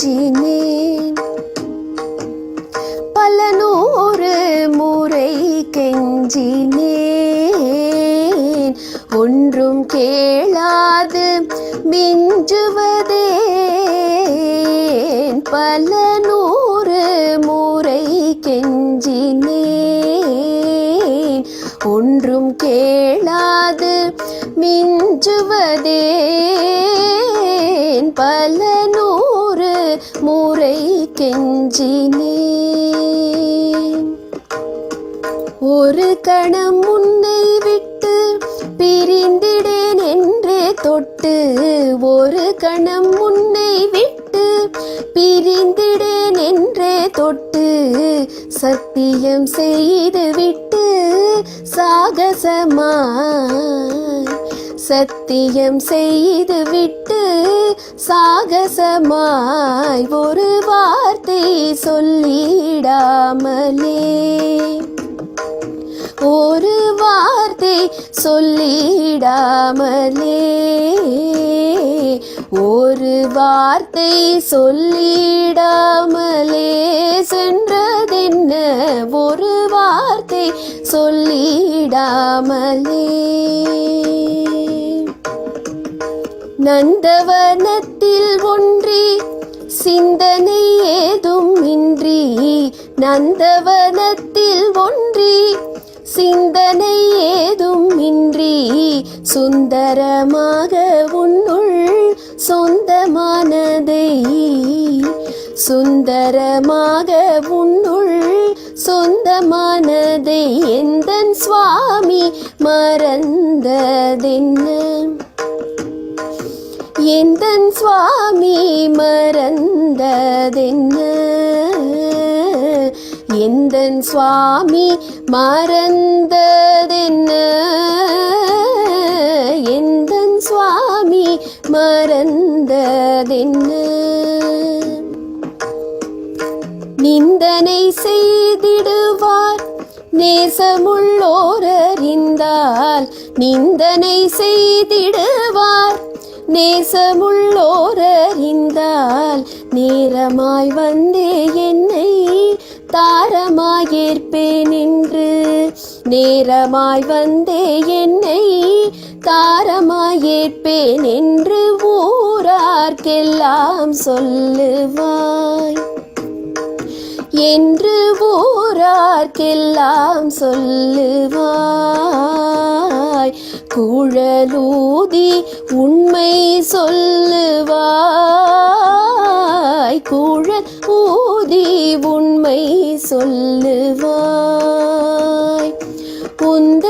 அஞ்சினே பல நூறு முறை கெஞ்சினேன். ஒன்றும் கேளாது மிஞ்சுவதே. பல நூறு முறை கெஞ்சி கேளாது மிஞ்சுவதேன் பல நூறு முறை கெஞ்சினேன். ஒரு கணம் உன்னை விட்டு பிரிந்திடேன் என்றே தொட்டு ஒரு கணம் உன்னை விட்டு பிரிந்து சத்தியம் செய்து விட்டு சாகசமாய். சத்தியம் செய்து விட்டு சாகசமாய். ஒரு வார்த்தை சொல்லிடாமலே. ஒரு வார்த்தை சொல்லிடாமலே. ஒரு வார்த்தை சொல்லிடாமலே. ஒரு வார்த்தை சொல்லிடாமலே. நந்தவனத்தில் ஒன்றி சிந்தனை ஏதும் இன்றி நந்தவனத்தில் ஒன்றி சிந்தனை ஏதும் இன்றி சுந்தரமாக உன்னுள் சொந்தமானதை சுந்தரமாக உன்னுள் சொந்தமானதை எந்த சுவாமி மறந்ததென்ன? எந்த சுவாமி மறந்ததென்ன? எந்த சுவாமி மறந்ததென்ன? எந்த சுவாமி மறந்ததென்ன? நிந்தனை செய்திடுவார். நேசமுள்ளோரறிந்தால் நிந்தனை செய்திடுவார். நேசமுள்ளோரறிந்தால் நேரமாய் வந்தே என்னை தாரமாயேற்பேன் என்று. நேரமாய் வந்தே என்னை தாரமாயேற்பேன் என்று ஊரார்க்கெல்லாம் சொல்லுவாய். என்று ஊரார்க்கெல்லாம் சொல்லுவாய். குழலூதி உண்மை சொல்லுவாய். குழல் ஊதி உண்மை சொல்லுவாய். உந்த